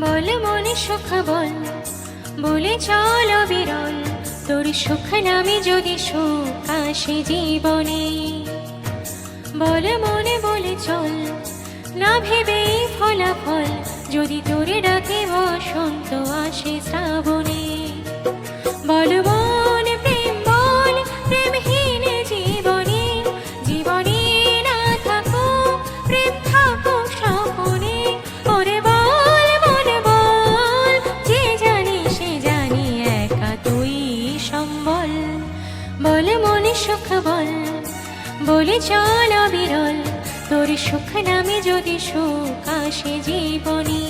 বল মনে সুখ বল বলে চল বিরল। তোর সুখ নামে যদি সুখ আসে জীবনে, বল মনে বলে চল, না ভেবে ফলাফল। যদি তোরে ডাকে বসন্ত সুখ বল বলে চল বিরল তোর সুখ নামে যদি সুখ আসে জীবনী।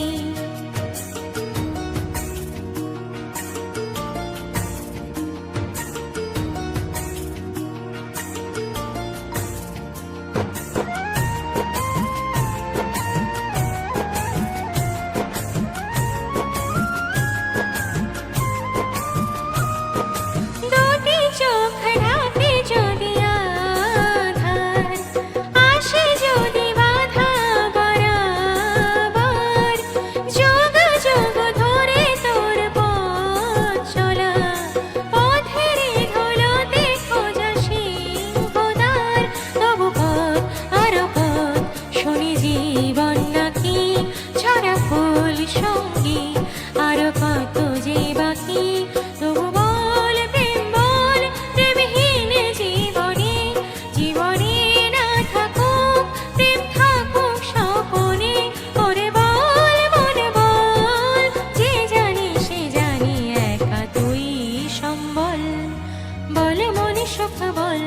সুখ বল।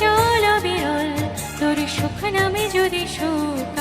চল বিরল তোর সুখ নামে যদি সুখ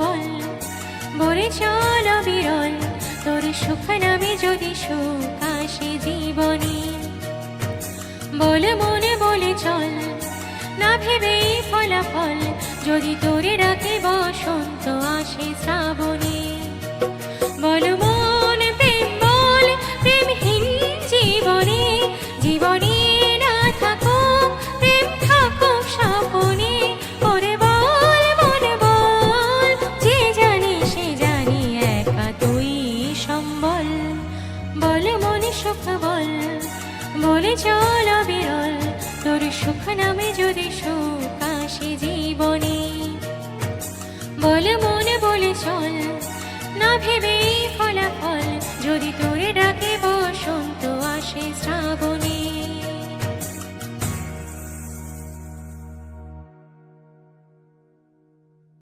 বল বলে চল বিরল, তোর সুখ নামে যদি সুখ আসে জীবনে। বলে মনে বলে চল, না ভেবে ফলাফল, যদি তোরে ডাকে বসন্ত আসে শ্রাবণে। বল সুখ বল বলে চল বিরল। তোর সুখ নামে যদি সুখ আসে জীবনে, বল মনে বলে চল, না ভেবে ফলাফল। যদি তোরে ডাকে বসন্ত আসে শ্রাবণে